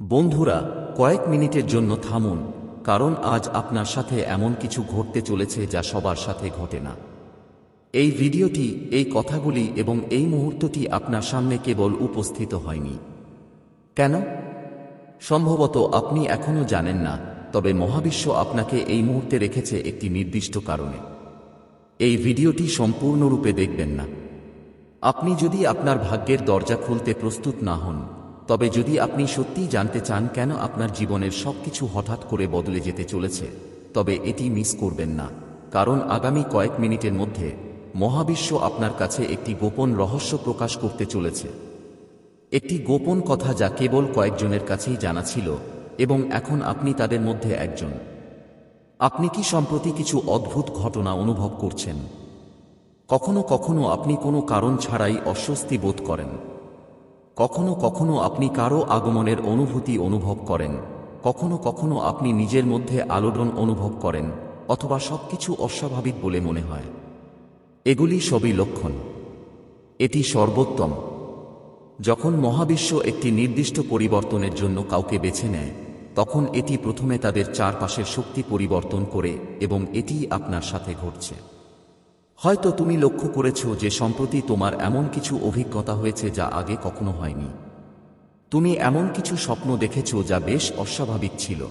বন্ধুরা, কয়েক মিনিটের জন্য থামুন, কারণ আজ আপনার সাথে এমন কিছু ঘটতে চলেছে যা সবার সাথে ঘটে না। এই ভিডিওটি, এই কথাগুলি এবং এই মুহূর্তটি আপনার সামনে কেবল উপস্থিত হয়নি। কেন? সম্ভবত আপনি এখনও জানেন না, তবে মহাবিশ্ব আপনাকে এই মুহূর্তে রেখেছে একটি নির্দিষ্ট কারণে। এই ভিডিওটি সম্পূর্ণরূপে দেখবেন না। আপনি যদি আপনার ভাগ্যের দরজা খুলতে প্রস্তুত না হন তবে যদি আপনি সত্যিই জানতে চান কেন আপনার জীবনের সবকিছু হঠাৎ করে বদলে যেতে চলেছে, তবে এটি মিস করবেন না। কারণ আগামী কয়েক মিনিটের মধ্যে মহাবিশ্ব আপনার কাছে একটি গোপন রহস্য প্রকাশ করতে চলেছে। একটি গোপন কথা যা কেবল কয়েকজনের কাছেই জানা ছিল এবং এখন আপনি তাদের মধ্যে একজন। আপনি কি সম্প্রতি কিছু অদ্ভুত ঘটনা অনুভব করছেন? কখনো কখনো আপনি কোনো কারণ ছাড়াই অস্বস্তি বোধ করেন। কখনো কখনো আপনি কারও আগমনের অনুভূতি অনুভব করেন। কখনো কখনো আপনি নিজের মধ্যে আলোড়ন অনুভব করেন, অথবা সবকিছু অস্বাভাবিক বলে মনে হয়। এগুলি সবই লক্ষণ। এটি সর্বোত্তম। যখন মহাবিশ্ব একটি নির্দিষ্ট পরিবর্তনের জন্য কাউকে বেছে নেয়, তখন এটি প্রথমে তাদের চারপাশের শক্তি পরিবর্তন করে এবং এটিই আপনার সাথে ঘটছে। হয়তো তুমি লক্ষ্য করেছ যে সম্প্রতি তোমার এমন কিছু অভিজ্ঞতা হয়েছে যা আগে কখনো হয়নি। তুমি এমন কিছু স্বপ্ন দেখেছ যা বেশ অস্বাভাবিক ছিল।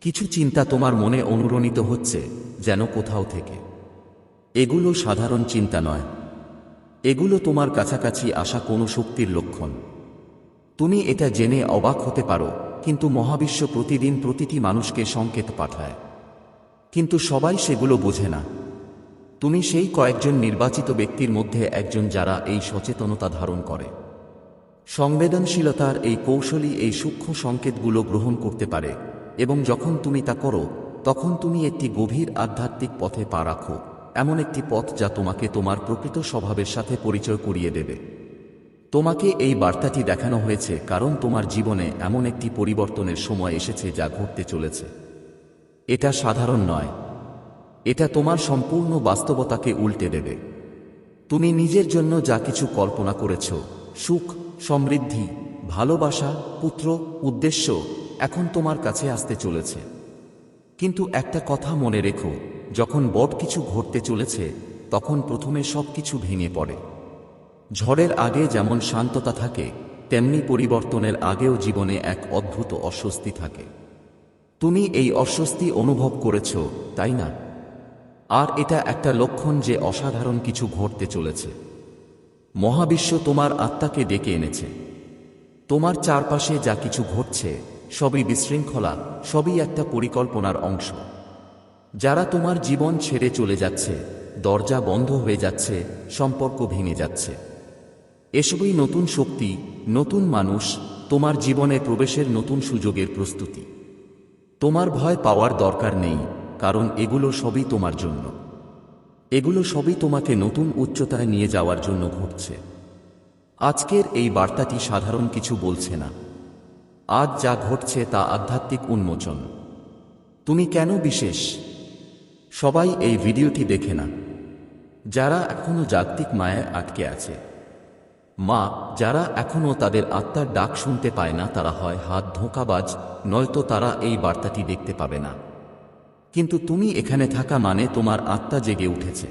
কিছু চিন্তা তোমার মনে অনুরণিত হচ্ছে, যেন কোথাও থেকে। এগুলো সাধারণ চিন্তা নয়। এগুলো তোমার কাছাকাছি আসা কোনো শক্তির লক্ষণ। তুমি এটা জেনে অবাক হতে পারো, কিন্তু মহাবিশ্ব প্রতিদিন প্রতিটি মানুষকে সংকেত পাঠায়। কিন্তু সবাই সেগুলো বোঝে না। তুমি সেই কয়েকজন নির্বাচিত ব্যক্তির মধ্যে একজন যারা এই সচেতনতা ধারণ করে। সংবেদনশীলতার এই কৌশলী এই সূক্ষ্ম সংকেতগুলো গ্রহণ করতে পারে, এবং যখন তুমি তা করো, তখন তুমি একটি গভীর আধ্যাত্মিক পথে পা রাখো, এমন একটি পথ যা তোমাকে তোমার প্রকৃত স্বভাবের সাথে পরিচয় করিয়ে দেবে। তোমাকে এই বার্তাটি দেখানো হয়েছে কারণ তোমার জীবনে এমন একটি পরিবর্তনের সময় এসেছে যা ঘটতে চলেছে। এটা সাধারণ নয় এটা তোমার সম্পূর্ণ বাস্তবতাকে উল্টে দেবে। তুমি নিজের জন্য যা কিছু কল্পনা করেছ, সুখ, সমৃদ্ধি, ভালোবাসা, পুত্র, উদ্দেশ্য, এখন তোমার কাছে আসতে চলেছে। কিন্তু একটা কথা মনে রেখো, যখন বট কিছু ঘটতে চলেছে, তখন প্রথমে সব কিছু ভেঙে পড়ে। ঝড়ের আগে যেমন শান্ততা থাকে, তেমনি পরিবর্তনের আগেও জীবনে এক অদ্ভুত অস্বস্তি থাকে। তুমি এই অস্বস্তি অনুভব করেছ, তাই না? আর এটা একটা লক্ষণ যে অসাধারণ কিছু ঘটতে চলেছে। মহাবিশ্ব তোমার আত্মাকে ডেকে এনেছে। তোমার চারপাশে যা কিছু ঘটছে, সবই বিশৃঙ্খলা, সবই একটা পরিকল্পনার অংশ। যারা তোমার জীবন ছেড়ে চলে যাচ্ছে, দরজা বন্ধ হয়ে যাচ্ছে, সম্পর্ক ভেঙে যাচ্ছে। এসবই নতুন শক্তি, নতুন মানুষ, তোমার জীবনে প্রবেশের নতুন সুযোগের প্রস্তুতি। তোমার ভয় পাওয়ার দরকার নেই কারণ এগুলো সবই তোমার জন্য। এগুলো সবই তোমাকে নতুন উচ্চতায় নিয়ে যাওয়ার জন্য ঘটছে। আজকের এই বার্তাটি সাধারণ কিছু বলছে না। আজ যা ঘটছে তা আধ্যাত্মিক উন্মোচন। তুমি কেন বিশেষ? সবাই এই ভিডিওটি দেখে না। যারা এখনও জাগতিক মায়ায় আটকে আছে। মা, যারা এখনও তাদের আত্মার ডাক শুনতে পায় না, তারা হয় হাত ধোঁকাবাজ, নয়তো তারা এই বার্তাটি দেখতে পাবে না। কিন্তু তুমি এখানে থাকা মানে তোমার আত্মা জেগে উঠেছে।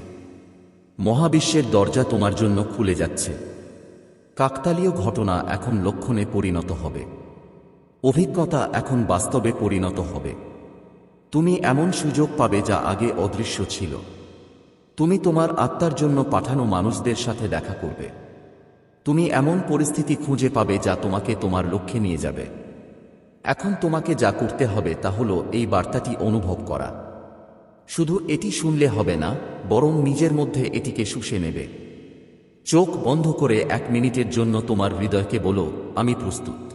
মহাবিশ্বের দরজা তোমার জন্য খুলে যাচ্ছে। কাকতালীয় ঘটনা এখন লক্ষণে পরিণত হবে। অভিজ্ঞতা এখন বাস্তবে পরিণত হবে। তুমি এমন সুযোগ পাবে যা আগে অদৃশ্য ছিল। তুমি তোমার আত্মার জন্য পাঠানো মানুষদের সাথে দেখা করবে। তুমি এমন পরিস্থিতি খুঁজে পাবে যা তোমাকে তোমার লক্ষ্যে নিয়ে যাবে। এখন তোমাকে যা করতে হবে তা হলো এই বার্তাটি অনুভব করা। শুধু এটি শুনলে হবে না, বরং নিজের মধ্যে এটিকে শুষে নেবে। চোখ বন্ধ করে এক মিনিটের জন্য তোমার হৃদয়কে বলো, আমি প্রস্তুত।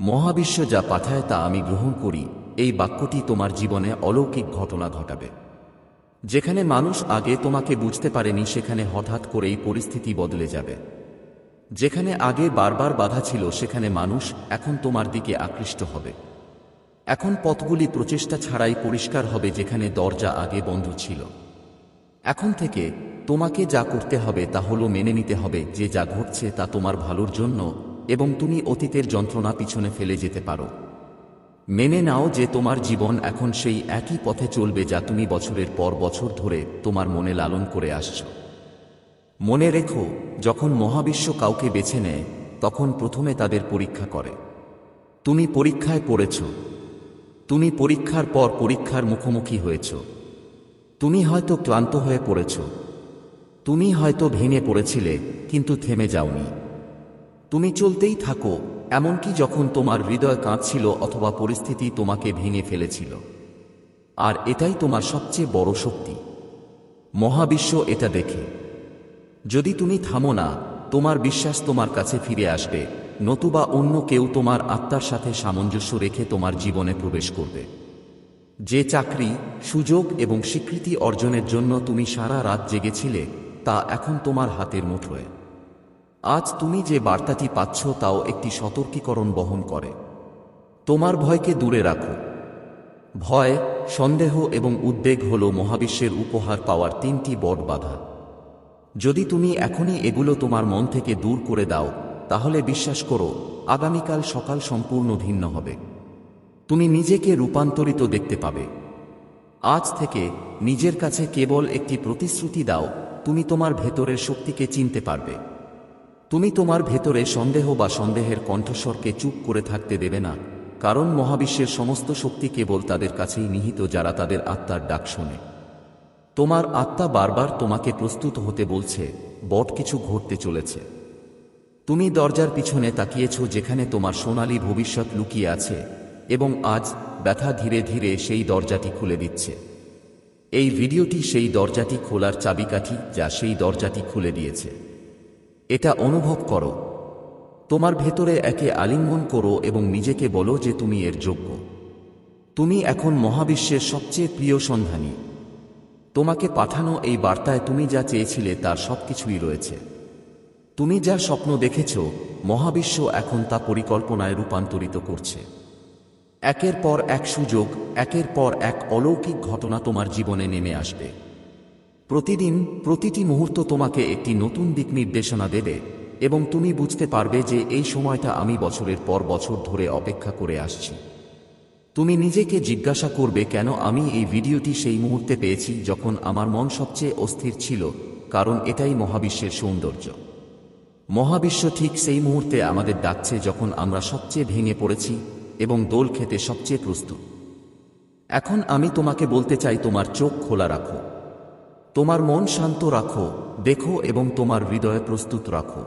মহাবিশ্ব যা পাঠায় তা আমি গ্রহণ করি। এই বাক্যটি তোমার জীবনে অলৌকিক ঘটনা ঘটাবে। যেখানে মানুষ আগে তোমাকে বুঝতে পারেনি, সেখানে হঠাৎ করেই পরিস্থিতি বদলে যাবে। যেখানে আগে বারবার বাধা ছিল, সেখানে মানুষ এখন তোমার দিকে আকৃষ্ট হবে। এখন পথগুলি প্রচেষ্টা ছাড়াই পরিষ্কার হবে, যেখানে দরজা আগে বন্ধ ছিল। এখন থেকে তোমাকে যা করতে হবে, তা হলো মেনে নিতে হবে যে যা ঘটছে, তা তোমার ভালোর জন্য এবং তুমি অতীতের যন্ত্রণা পিছনে ফেলে যেতে পারো। মেনে নাও যে তোমার জীবন এখন সেই একই পথে চলবে, যা তুমি বছরের পর বছর ধরে তোমার মনে লালন করে আসছো। মনে রেখো, যখন মহাবিশ্ব কাউকে বেছে নেয়, তখন প্রথমে তাদের পরীক্ষা করে। তুমি পরীক্ষায় পড়েছ। তুমি পরীক্ষার পর পরীক্ষার মুখোমুখি হয়েছ। তুমি হয়তো ক্লান্ত হয়ে পড়েছ। তুমি হয়তো ভেঙে পড়েছিলে, কিন্তু থেমে যাওনি। তুমি চলতেই থাকো, এমনকি যখন তোমার হৃদয় কাঁদছিল অথবা পরিস্থিতি তোমাকে ভেঙে ফেলেছিল। আর এটাই তোমার সবচেয়ে বড় শক্তি। মহাবিশ্ব এটা দেখে। যদি তুমি থামো না, তোমার বিশ্বাস তোমার কাছে ফিরে আসবে, নতুবা অন্য কেউ তোমার আত্মার সাথে সামঞ্জস্য রেখে তোমার জীবনে প্রবেশ করবে। যে চাকরি, সুযোগ এবং স্বীকৃতি অর্জনের জন্য তুমি সারা রাত জেগেছিলে, তা এখন তোমার হাতের মুঠোয়। আজ তুমি যে বার্তাটি পাচ্ছ তাও একটি সতর্কীকরণ বহন করে। তোমার ভয়কে দূরে রাখো। ভয়, সন্দেহ এবং উদ্বেগ হল মহাবিশ্বের উপহার পাওয়ার তিনটি বড় বাধা। যদি তুমি এখনই এগুলো তোমার মন থেকে দূর করে দাও, তাহলে বিশ্বাস করো, আগামীকাল সকাল সম্পূর্ণ ভিন্ন হবে। তুমি নিজেকে রূপান্তরিত দেখতে পাবে। আজ থেকে নিজের কাছে কেবল একটি প্রতিশ্রুতি দাও, তুমি তোমার ভেতরের শক্তিকে চিনতে পারবে। তুমি তোমার ভেতরে সন্দেহ বা সন্দেহের কণ্ঠস্বরকে চুপ করে থাকতে দেবে না, কারণ মহাবিশ্বের সমস্ত শক্তি কেবল তাদের কাছেই নিহিত যারা তাদের আত্মার ডাক শোনে। তোমার আত্মা বারবার তোমাকে প্রস্তুত হতে বলছে, বট কিছু ঘটতে চলেছে। তুমি দরজার পিছনে তাকিয়েছ যেখানে তোমার সোনালী ভবিষ্যৎ লুকিয়ে আছে, এবং আজ ব্যথা ধীরে ধীরে সেই দরজাটি খুলে দিচ্ছে। এই ভিডিওটি সেই দরজাটি খোলার চাবিকাঠি যা সেই দরজাটি খুলে দিয়েছে। এটা অনুভব করো। তোমার ভেতরে একে আলিঙ্গন করো এবং নিজেকে বলো যে তুমি এর যোগ্য। তুমি এখন মহাবিশ্বের সবচেয়ে প্রিয় সন্ধানী। তোমাকে পাঠানো এই বার্তায় তুমি যা চেয়েছিলে তার সবকিছুই রয়েছে। তুমি যা স্বপ্ন দেখেছ, মহাবিশ্ব এখন তা পরিকল্পনায় রূপান্তরিত করছে। একের পর এক সুযোগ, একের পর এক অলৌকিক ঘটনা তোমার জীবনে নেমে আসবে। প্রতিদিন, প্রতিটি মুহূর্ত তোমাকে একটি নতুন দিক নির্দেশনা দেবে এবং তুমি বুঝতে পারবে যে এই সময়টা আমি বছরের পর বছর ধরে অপেক্ষা করে আসছি। তুমি নিজেকে জিজ্ঞাসা করবে কেন আমি এই ভিডিওটি সেই মুহূর্তে পেয়েছি যখন আমার মন সবচেয়ে অস্থির ছিল, কারণ এটাই মহাবিশ্বের সৌন্দর্য। মহাবিশ্ব ঠিক সেই মুহূর্তে আমাদের ডাকছে যখন আমরা সবচেয়ে ভেঙে পড়েছি এবং দোল খেতে সবচেয়ে প্রস্তুত। এখন আমি তোমাকে বলতে চাই, তোমার চোখ খোলা রাখো। তোমার মন শান্ত রাখো, দেখো এবং তোমার হৃদয় প্রস্তুত রাখো।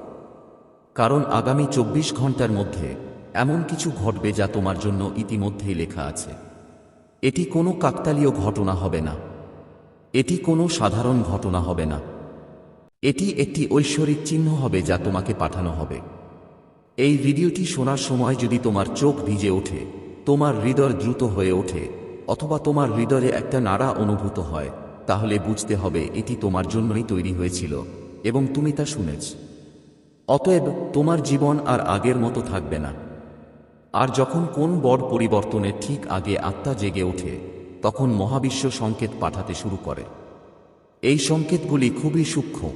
কারণ আগামী চব্বিশ ঘণ্টার মধ্যে এমন কিছু ঘটবে যা তোমার জন্য ইতিমধ্যেই লেখা আছে। এটি কোনো কাকতালীয় ঘটনা হবে না। এটি কোনো সাধারণ ঘটনা হবে না। এটি একটি ঐশ্বরিক চিহ্ন হবে যা তোমাকে পাঠানো হবে। এই ভিডিওটি শোনার সময় যদি তোমার চোখ ভিজে ওঠে, তোমার হৃদয় দ্রুত হয়ে ওঠে, অথবা তোমার হৃদয়ে একটা নাড়া অনুভূত হয়, তাহলে বুঝতে হবে এটি তোমার জন্যই তৈরি হয়েছিল এবং তুমি তা শুনেছ। অতএব তোমার জীবন আর আগের মতো থাকবে না। আর যখন কোন বড় পরিবর্তনের ঠিক আগে আত্মা জেগে ওঠে, তখন মহাবিশ্ব সংকেত পাঠাতে শুরু করে। এই সংকেতগুলি খুবই সূক্ষ্ম।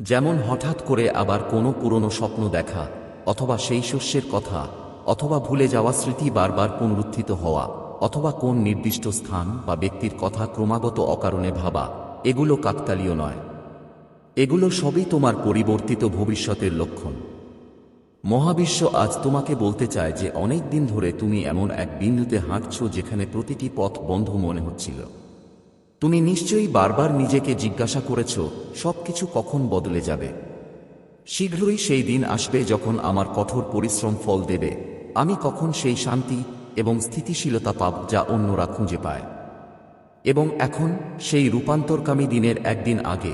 যেমন হঠাৎ করে আবার কোনো পুরনো স্বপ্ন দেখা, অথবা সেই শস্যের কথা, অথবা ভুলে যাওয়া স্মৃতি বারবার পুনরুত্থিত হওয়া, অথবা কোন নির্দিষ্ট স্থান বা ব্যক্তির কথা ক্রমাগত অকারণে ভাবা, এগুলো কাকতালীয় নয়। এগুলো সবই তোমার পরিবর্তিত ভবিষ্যতের লক্ষণ। মহাবিশ্ব আজ তোমাকে বলতে চায় যে অনেক দিন ধরে তুমি এমন এক বিন্দুতে হাঁটছ যেখানে প্রতিটি পথ বন্ধ মনে হচ্ছিল। তুমি নিশ্চয়ই বারবার নিজেকে জিজ্ঞাসা করেছ, সবকিছু কখন বদলে যাবে? শীঘ্রই সেই দিন আসবে যখন আমার কঠোর পরিশ্রম ফল দেবে। আমি কখন সেই শান্তি এবং স্থিতিশীলতা পাব যা অন্যরা খুঁজে পায়। এবং এখন, সেই রূপান্তরকামী দিনের একদিন আগে,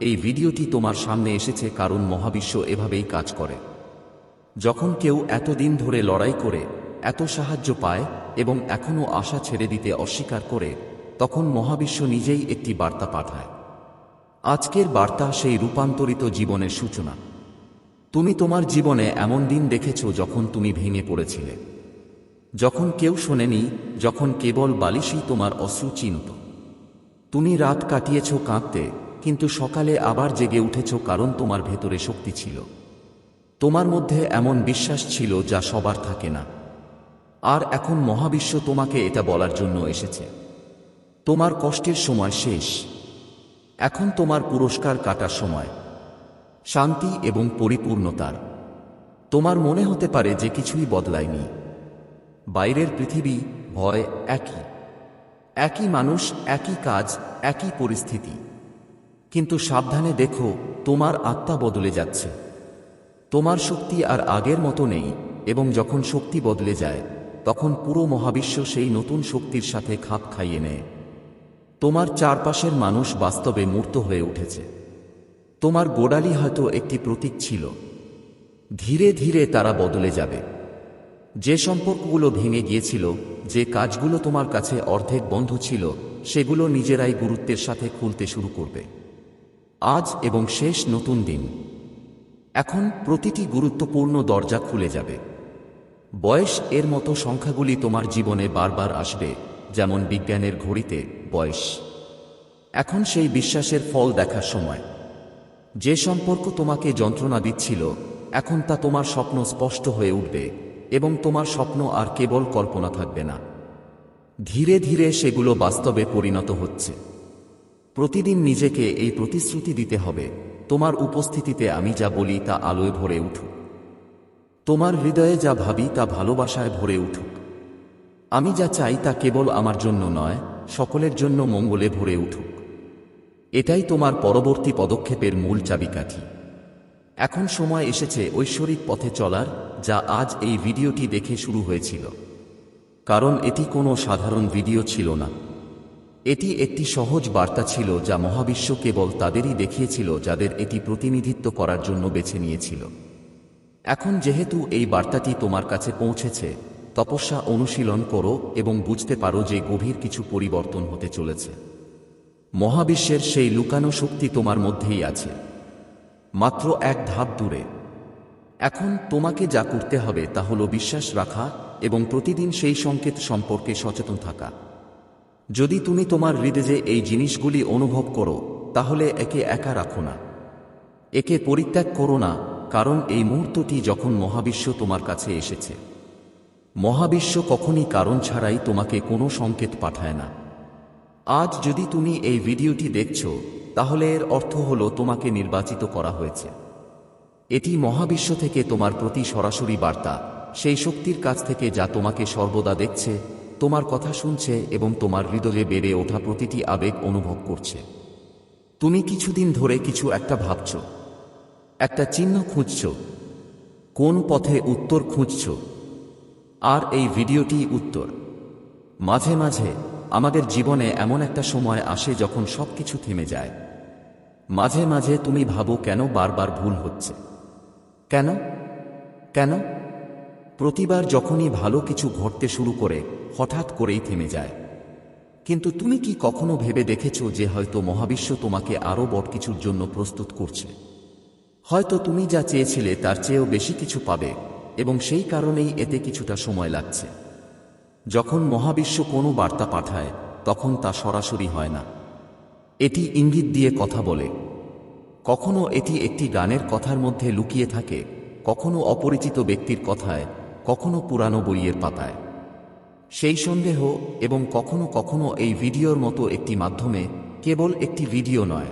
এই ভিডিওটি তোমার সামনে এসেছে কারণ মহাবিশ্ব এভাবেই কাজ করে। যখন কেউ এতদিন ধরে লড়াই করে, এত সাহায্য পায় এবং এখনও আশা ছেড়ে দিতে অস্বীকার করে, তখন মহাবিশ্ব নিজেই একটি বার্তা পাঠায়। আজকের বার্তা সেই রূপান্তরিত জীবনের সূচনা। তুমি তোমার জীবনে এমন দিন দেখেছ যখন তুমি ভেঙে পড়েছিলে। যখন কেউ শোনেনি, যখন কেবল বালিশই তোমার অশ্রু চিনত। তুমি রাত কাটিয়েছ কাঁদতে, কিন্তু সকালে আবার জেগে উঠেছ কারণ তোমার ভেতরে শক্তি ছিল। তোমার মধ্যে এমন বিশ্বাস ছিল যা সবার থাকে না। আর এখন মহাবিশ্ব তোমাকে এটা বলার জন্য এসেছে। তোমার কষ্টের সময় শেষ। এখন তোমার পুরস্কার কাটার সময়। শান্তি এবং পরিপূর্ণতার। তোমার মনে হতে পারে যে কিছুই বদলায়নি। বাইরের পৃথিবী ভয় একই। একই মানুষ, একই কাজ, একই পরিস্থিতি। কিন্তু সাবধানে দেখো, তোমার আত্মা বদলে যাচ্ছে। তোমার শক্তি আর আগের মতো নেই, এবং যখন শক্তি বদলে যায়, তখন পুরো মহাবিশ্ব সেই নতুন শক্তির সাথে খাপ খাইয়ে নেয়। তোমার চারপাশের মানুষ বাস্তবে মূর্ত হয়ে উঠেছে। তোমার গোড়ালি হয়তো একটি প্রতীক ছিল। ধীরে ধীরে তারা বদলে যাবে। যে সম্পর্কগুলো ভেঙে গিয়েছিল, যে কাজগুলো তোমার কাছে অর্ধেক বন্ধ ছিল, সেগুলো নিজেরাই গুরুত্বের সাথে খুলতে শুরু করবে। আজ এবং শেষ নতুন দিন। এখন প্রতিটি গুরুত্বপূর্ণ দরজা খুলে যাবে। বয়স এর মতো সংখ্যাগুলি তোমার জীবনে বারবার আসবে, যেমন বিজ্ঞানের ঘড়িতে বয়স। এখন সেই বিশ্বাসের ফল দেখার সময়। যে সম্পর্ক তোমাকে যন্ত্রণা দিচ্ছিল, এখন তা তোমার স্বপ্ন স্পষ্ট হয়ে উঠবে এবং তোমার স্বপ্ন আর কেবল কল্পনা থাকবে না। ধীরে ধীরে সেগুলো বাস্তবে পরিণত হচ্ছে। প্রতিদিন নিজেকে এই প্রতিশ্রুতি দিতে হবে তোমার উপস্থিতিতে আমি যা বলি তা আলোয় ভরে উঠুক। তোমার হৃদয়ে যা ভাবি তা ভালোবাসায় ভরে উঠুক। আমি যা চাই তা কেবল আমার জন্য নয়, সকলের জন্য মঙ্গলে ভরে উঠুক। এটাই তোমার পরবর্তী পদক্ষেপের মূল চাবিকাঠি। এখন সময় এসেছে ঐশ্বরিক পথে চলার, যা আজ এই ভিডিওটি দেখে শুরু হয়েছিল। কারণ এটি কোনো সাধারণ ভিডিও ছিল না। এটি একটি সহজ বার্তা ছিল যা মহাবিশ্ব কেবল তাদেরই দেখিয়েছিল যাদের এটি প্রতিনিধিত্ব করার জন্য বেছে নিয়েছিল। এখন যেহেতু এই বার্তাটি তোমার কাছে পৌঁছেছে, তপস্যা অনুশীলন করো এবং বুঝতে পারো যে গভীর কিছু পরিবর্তন হতে চলেছে। মহাবিশ্বের সেই লুকানো শক্তি তোমার মধ্যেই আছে। মাত্র এক ধাপ দূরে। এখন তোমাকে যা করতে হবে তা হল বিশ্বাস রাখা এবং প্রতিদিন সেই সংকেত সম্পর্কে সচেতন থাকা। যদি তুমি তোমার হৃদয়ে এই জিনিসগুলি অনুভব করো, তাহলে একে একা রাখো না। একে পরিত্যাগ করো না, কারণ এই মুহূর্তটি যখন মহাবিশ্ব তোমার কাছে এসেছে। মহাবিশ্ব কখনই কারণ ছাড়াই তোমাকে কোনো সংকেত পাঠায় না। আজ যদি তুমি এই ভিডিওটি দেখছ, তাহলে এর অর্থ হল তোমাকে নির্বাচিত করা হয়েছে। এটি মহাবিশ্ব থেকে তোমার প্রতি সরাসরি বার্তা, সেই শক্তির কাছ থেকে যা তোমাকে সর্বদা দেখছে তোমার কথা শুনছে এবং তোমার হৃদয়ে বেড়ে ওঠা প্রতিটি আবেগ অনুভব করছে। তুমি কিছুদিন ধরে কিছু একটা ভাবছ। একটা চিহ্ন খুঁজছ। কোন পথে উত্তর খুঁজছ। আর এই ভিডিওটি উত্তর। মাঝে মাঝে আমাদের জীবনে এমন একটা সময় আসে যখন সবকিছু থেমে যায়। মাঝে মাঝে তুমি ভাবো, কেন বারবার ভুল হচ্ছে? কেন? কেন? প্রতিবার যখনই ভালো কিছু ঘটতে শুরু করে হঠাৎ করেই থেমে যায়। কিন্তু তুমি কি কখনো ভেবে দেখেছ যে হয়তো মহাবিশ্ব তোমাকে আরও বড় কিছুর জন্য প্রস্তুত করছে? হয়তো তুমি যা চেয়েছিলে তার চেয়েও বেশি কিছু পাবে এবং সেই কারণেই এতে কিছুটা সময় লাগছে। যখন মহাবিশ্ব কোনো বার্তা পাঠায়, তখন তা সরাসরি হয় না। এটি ইঙ্গিত দিয়ে কথা বলে। কখনো এটি একটি গানের কথার মধ্যে লুকিয়ে থাকে, কখনো অপরিচিত ব্যক্তির কথায়, কখনো পুরানো বইয়ের পাতায়। সেই সন্দেহ এবং কখনো কখনো এই ভিডিওর মতো একটি মাধ্যমে কেবল একটি ভিডিও নয়।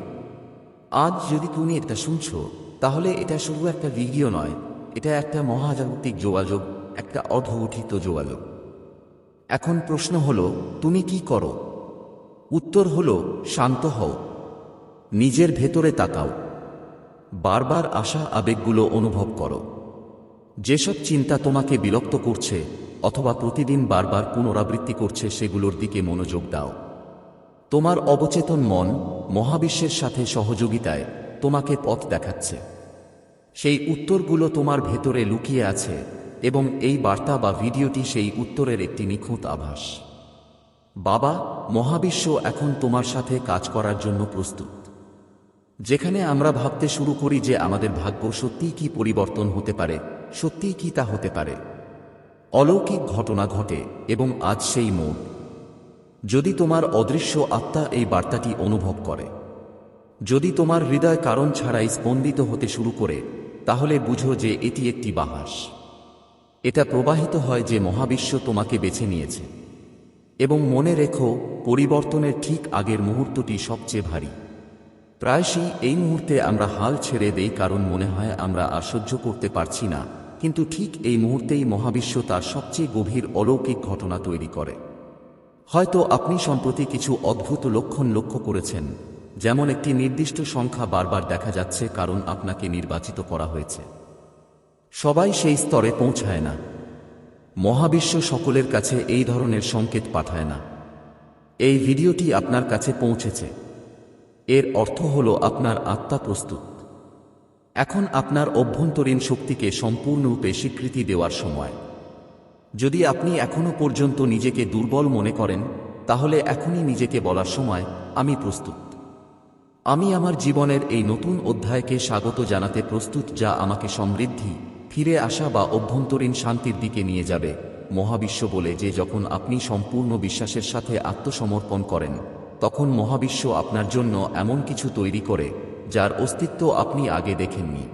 আজ যদি তুমি এটা শুনছ, তাহলে এটা শুধু একটা ভিডিও নয়, এটা একটা মহাজাগতিক যোগাযোগ, একটা অর্ধগঠিত যোগাযোগ। এখন প্রশ্ন হলো, তুমি কি করো? উত্তর হলো, শান্ত হও। নিজের ভেতরে তাকাও। বারবার আসা আবেগগুলো অনুভব করো। যেসব চিন্তা তোমাকে বিরক্ত করছে অথবা প্রতিদিন বারবার পুনরাবৃত্তি করছে সেগুলোর দিকে মনোযোগ দাও। তোমার অবচেতন মন মহাবিশ্বের সাথে সহযোগিতায় তোমাকে পথ দেখাচ্ছে। সেই উত্তরগুলো তোমার ভেতরে লুকিয়ে আছে এবং এই বার্তা বা ভিডিওটি সেই উত্তরের একটি নিখুঁত আভাস। বাবা, মহাবিশ্ব এখন তোমার সাথে কাজ করার জন্য প্রস্তুত। যেখানে আমরা ভাবতে শুরু করি যে আমাদের ভাগ্য সত্যিই কি পরিবর্তন হতে পারে, সত্যিই কি তা হতে পারে। অলৌকিক ঘটনা ঘটে এবং আজ সেই মোড় যদি তোমার অদৃশ্য আত্মা এই বার্তাটি অনুভব করে, যদি তোমার হৃদয় কারণ ছাড়াই স্পন্দিত হতে শুরু করে, তাহলে বুঝো যে এটি একটি বাহাস এটা প্রবাহিত হয় যে মহাবিশ্ব তোমাকে বেছে নিয়েছে। এবং মনে রেখো, পরিবর্তনের ঠিক আগের মুহূর্তটি সবচেয়ে ভারী। প্রায়শই এই মুহূর্তে আমরা হাল ছেড়ে দেই কারণ মনে হয় আমরা আর করতে পারছি না। কিন্তু ঠিক এই মুহূর্তেই মহাবিশ্ব তার সবচেয়ে গভীর অলৌকিক ঘটনা তৈরি করে। হয়তো আপনি সম্প্রতি কিছু অদ্ভুত লক্ষণ লক্ষ্য করেছেন, যেমন একটি নির্দিষ্ট সংখ্যা বারবার দেখা যাচ্ছে কারণ আপনাকে নির্বাচিত করা হয়েছে। সবাই সেই স্তরে পৌঁছায় না। মহাবিশ্ব সকলের কাছে এই ধরনের সংকেত পাঠায় না। এই ভিডিওটি আপনার কাছে পৌঁছেছে। এর অর্থ হল আপনার আত্মা প্রস্তুত। এখন আপনার অভ্যন্তরীণ শক্তিকে সম্পূর্ণরূপে স্বীকৃতি দেওয়ার সময়। যদি আপনি এখনও পর্যন্ত নিজেকে দুর্বল মনে করেন, তাহলে এখনই নিজেকে বলার সময় আমি প্রস্তুত। আমি আমার জীবনের এই নতুন অধ্যায়কে স্বাগত জানাতে প্রস্তুত যা আমাকে সমৃদ্ধি, ফিরে আসা বা অভ্যন্তরীণ শান্তির দিকে নিয়ে যাবে, মহাবিশ্ব বলে যে যখন আপনি সম্পূর্ণ বিশ্বাসের সাথে আত্মসমর্পণ করেন, তখন মহাবিশ্ব আপনার জন্য এমন কিছু তৈরি করে যার অস্তিত্ব আপনি আগে দেখেননি।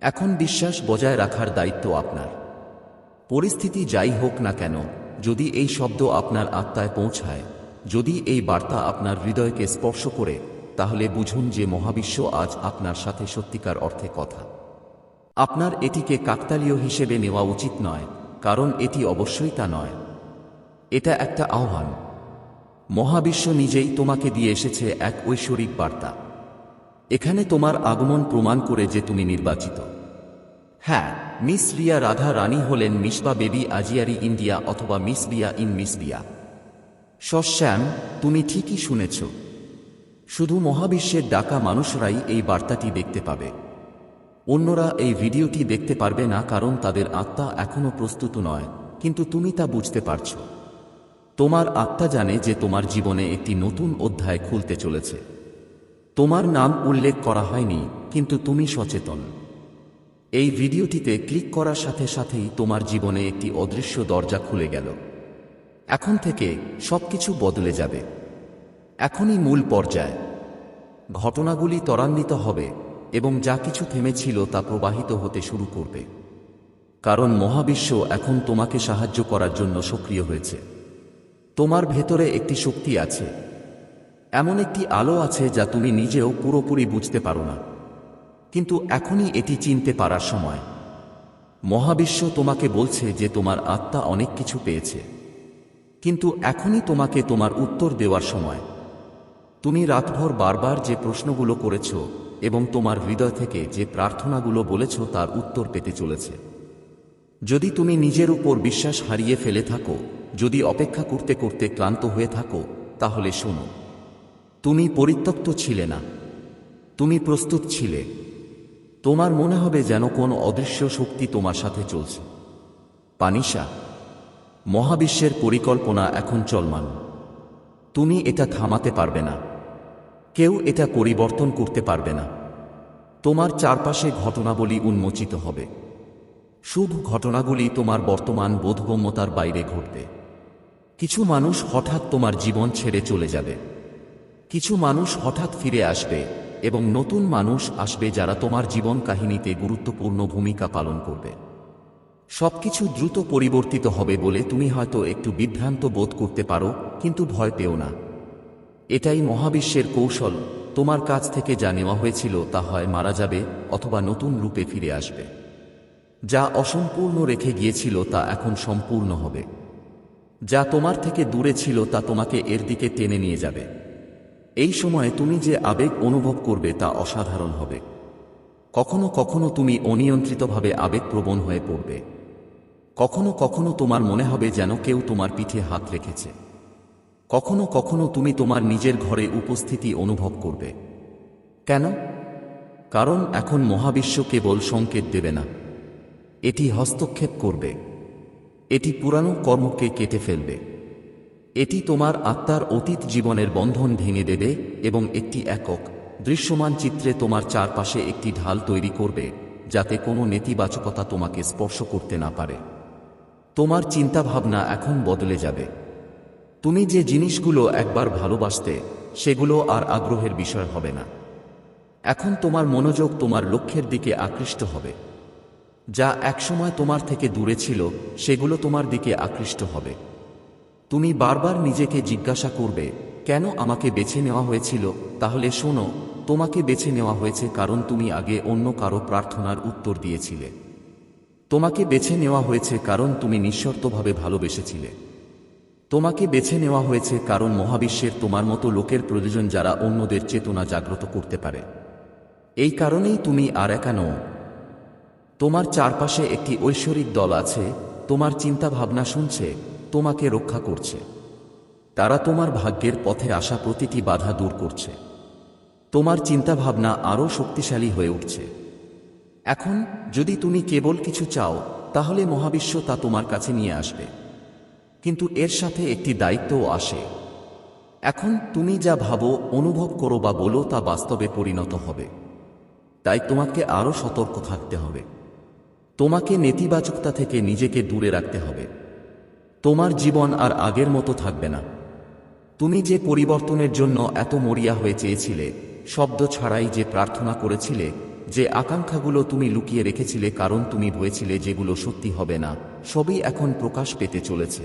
এখন বিশ্বাস বজায় রাখার দায়িত্ব আপনার। পরিস্থিতি যাই হোক না কেন, যদি এই শব্দ আপনার আত্মায় পৌঁছায়, যদি এই বার্তা আপনার হৃদয়কে স্পর্শ করে, তাহলে বুঝুন যে মহাবিশ্ব আজ আপনার সাথে সত্যিকার অর্থে কথা। আপনার এটিকে কাকতালীয় হিসেবে নেওয়া উচিত নয়, কারণ এটি অবশ্যই তা নয়। এটা একটা আহ্বান। মহাবিশ্ব নিজেই তোমাকে দিয়ে এসেছে এক ঐশ্বরিক বার্তা। এখানে তোমার আগমন প্রমাণ করে যে তুমি নির্বাচিত। হ্যাঁ মিস রিয়া রাধা রানী হলেন মিসবা বেবি আজিয়ারি ইন্ডিয়া অথবা মিস বিয়া ইন মিস বিয়া শস্যাম তুমি ঠিকই শুনেছ। শুধু মহাবিশ্বের ডাকা মানুষরাই এই বার্তাটি দেখতে পাবে। অন্যরা এই ভিডিওটি দেখতে পারবে না কারণ তাদের আত্মা এখনও প্রস্তুত নয়, কিন্তু তুমি তা বুঝতে পারছ। তোমার আত্মা জানে যে তোমার জীবনে একটি নতুন অধ্যায় খুলতে চলেছে। তোমার নাম উল্লেখ করা হয়নি, কিন্তু তুমি সচেতন। এই ভিডিওটিতে ক্লিক করার সাথে সাথেই তোমার জীবনে একটি অদৃশ্য দরজা খুলে গেল। এখন থেকে সবকিছু বদলে যাবে। এখনই মূল পর্যায়। ঘটনাগুলি ত্বরান্বিত হবে এবং যা কিছু থেমেছিল তা প্রবাহিত হতে শুরু করবে। কারণ মহাবিশ্ব এখন তোমাকে সাহায্য করার জন্য সক্রিয় হয়েছে। তোমার ভেতরে একটি শক্তি আছে। এমন একটি আলো আছে যা তুমি নিজেও পুরোপুরি বুঝতে পারো না। কিন্তু এখনই এটি চিনতে পারার সময়। মহাবিশ্ব তোমাকে বলছে যে তোমার আত্মা অনেক কিছু পেয়েছে। কিন্তু এখনই তোমাকে তোমার উত্তর দেওয়ার সময়। তুমি রাতভর বারবার যে প্রশ্নগুলো করেছ এবং তোমার হৃদয় থেকে যে প্রার্থনাগুলো বলেছ তার উত্তর পেতে চলেছে। যদি তুমি নিজের উপর বিশ্বাস হারিয়ে ফেলে থাকো, যদি অপেক্ষা করতে করতে ক্লান্ত হয়ে থাকো, তাহলে শোনো। তুমি পরিত্যক্ত ছিলে না। তুমি প্রস্তুত ছিলে। তোমার মনে হবে যেন কোন অদৃশ্য শক্তি তোমার সাথে চলছে। পানিশা, মহাবিশ্বের পরিকল্পনা এখন চলমান। তুমি এটা থামাতে পারবে না। কেউ এটা পরিবর্তন করতে পারবে না। তোমার চারপাশে ঘটনাবলী উন্মোচিত হবে। শুভ ঘটনাগুলি তোমার বর্তমান বোধগম্যতার বাইরে ঘটবে। কিছু মানুষ হঠাৎ তোমার জীবন ছেড়ে চলে যাবে। কিছু মানুষ হঠাৎ ফিরে আসবে এবং নতুন মানুষ আসবে যারা তোমার জীবন কাহিনীতে গুরুত্বপূর্ণ ভূমিকা পালন করবে। সবকিছু দ্রুত পরিবর্তিত হবে বলে তুমি হয়তো একটু বিভ্রান্ত বোধ করতে পারো, কিন্তু ভয় পেও না। এটাই মহাবিশ্বের কৌশল। তোমার কাছ থেকে যা নেওয়া হয়েছিল তা হয় মারা যাবে অথবা নতুন রূপে ফিরে আসবে। যা অসম্পূর্ণ রেখে গিয়েছিল তা এখন সম্পূর্ণ হবে। যা তোমার থেকে দূরে ছিল তা তোমাকে এর দিকে টেনে নিয়ে যাবে। এই সময়ে তুমি যে আবেগ অনুভব করবে তা অসাধারণ হবে। কখনো কখনো তুমি অনিয়ন্ত্রিতভাবে আবেগপ্রবণ হয়ে পড়বে। কখনো কখনো তোমার মনে হবে যেন কেউ তোমার পিঠে হাত রেখেছে। কখনো কখনো তুমি তোমার নিজের ঘরে উপস্থিতি অনুভব করবে। কেন? কারণ এখন মহাবিশ্ব কেবল সংকেত দেবে না। এটি হস্তক্ষেপ করবে। এটি পুরানো কর্মকে কেটে ফেলবে। এটি তোমার আত্মার অতীত জীবনের বন্ধন ভেঙে দেবে এবং একটি একক, দৃশ্যমান চিত্রে তোমার চারপাশে একটি ঢাল তৈরি করবে, যাতে কোনো নেতিবাচকতা তোমাকে স্পর্শ করতে না পারে। তোমার চিন্তাভাবনা এখন বদলে যাবে। তুমি যে জিনিসগুলো একবার ভালোবাসতে, সেগুলো আর আগ্রহের বিষয় হবে না। এখন তোমার মনোযোগ তোমার লক্ষ্যের দিকে আকৃষ্ট হবে। যা একসময় তোমার থেকে দূরে ছিল, সেগুলো তোমার দিকে আকৃষ্ট হবে। তুমি বারবার নিজেকে জিজ্ঞাসা করবে, কেন আমাকে বেছে নেওয়া হয়েছিল? তাহলে শোনো, তোমাকে বেছে নেওয়া হয়েছে কারণ তুমি আগে অন্য কারও প্রার্থনার উত্তর দিয়েছিলে। তোমাকে বেছে নেওয়া হয়েছে কারণ তুমি নিঃশর্তভাবে ভালোবেসেছিলে। তোমাকে বেছে নেওয়া হয়েছে কারণ মহাবিশ্বের তোমার মতো লোকের প্রয়োজন যারা অন্যদের চেতনা জাগ্রত করতে পারে। এই কারণেই তুমি আর একা নও। তোমার চারপাশে একটি ঐশ্বরিক দল আছে, তোমার চিন্তা ভাবনা শুনছে তোমাকে রক্ষা করছে। তারা তোমার ভাগ্যের পথে আসা প্রতিটি বাধা দূর করছে। তোমার চিন্তাভাবনা আরও শক্তিশালী হয়ে উঠছে। এখন, যদি তুমি কেবল কিছু চাও, তাহলে মহাবিশ্ব তা তোমার কাছে নিয়ে আসবে। কিন্তু এর সাথে একটি দায়িত্বও আসে। এখন, তুমি যা ভাবো, অনুভব করো বা বলো তা বাস্তবে পরিণত হবে। তাই তোমাকে আরও সতর্ক থাকতে হবে। তোমাকে নেতিবাচকতা থেকে নিজেকে দূরে রাখতে হবে। তোমার জীবন আর আগের মতো থাকবে না। তুমি যে পরিবর্তনের জন্য এত মরিয়া হয়ে চেয়েছিলে, শব্দ ছাড়াই যে প্রার্থনা করেছিলে, যে আকাঙ্ক্ষাগুলো তুমি লুকিয়ে রেখেছিলে কারণ তুমি ভয়েছিলে যেগুলো সত্যি হবে না, সবই এখন প্রকাশ পেতে চলেছে।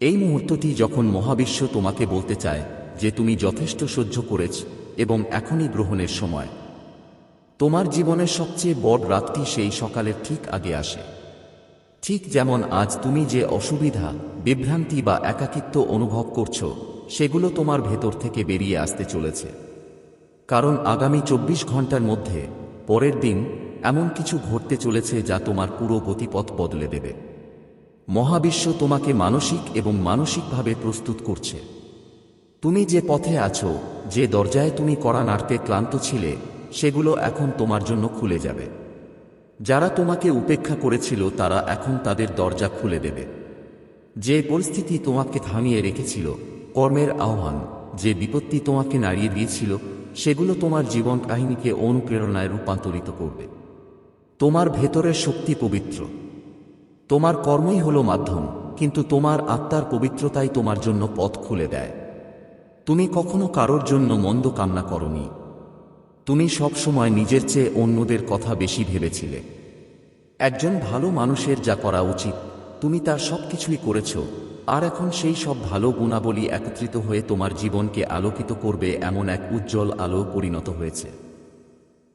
এই মুহূর্তটি যখন মহাবিশ্ব তোমাকে বলতে চায় যে তুমি যথেষ্ট সহ্য করেছ এবং এখনই গ্রহণের সময়। তোমার জীবনের সবচেয়ে বড় রাতটি সেই সকালের ঠিক আগে আসে। ঠিক যেমন আজ তুমি যে অসুবিধা, বিভ্রান্তি বা একাকিত্ব অনুভব করছ, সেগুলো তোমার ভেতর থেকে বেরিয়ে আসতে চলেছে। কারণ আগামী চব্বিশ ঘণ্টার মধ্যে, পরের দিন, এমন কিছু ঘটতে চলেছে যা তোমার পুরো গতিপথ বদলে দেবে। মহাবিশ্ব তোমাকে মানসিক এবং মানসিকভাবে প্রস্তুত করছে। তুমি যে পথে আছো, যে দরজায় তুমি কড়া নাড়তে ক্লান্ত ছিলে, সেগুলো এখন তোমার জন্য খুলে যাবে। যারা তোমাকে উপেক্ষা করেছিল, তারা এখন তাদের দরজা খুলে দেবে। যে পরিস্থিতি তোমাকে থামিয়ে রেখেছিল, কর্মের আহ্বান, যে বিপত্তি তোমাকে নাড়িয়ে দিয়েছিল, সেগুলো তোমার জীবন কাহিনীকে অনুপ্রেরণায় রূপান্তরিত করবে। তোমার ভেতরের শক্তি পবিত্র। তোমার কর্মই হলো মাধ্যম, কিন্তু তোমার আত্মার পবিত্রতাই তোমার জন্য পথ খুলে দেয়। তুমি কখনো কারোর জন্য মন্দ কামনা করনি। তুমি সব সময় নিজের চেয়ে অন্যদের কথা বেশি ভেবেছিলে। একজন ভালো মানুষের যা করা উচিত, তুমি তার সব কিছুই করেছ, আর এখন সেই সব ভালো গুণাবলী একত্রিত হয়ে তোমার জীবনকে আলোকিত করবে এমন এক উজ্জ্বল আলো পরিণত হয়েছে।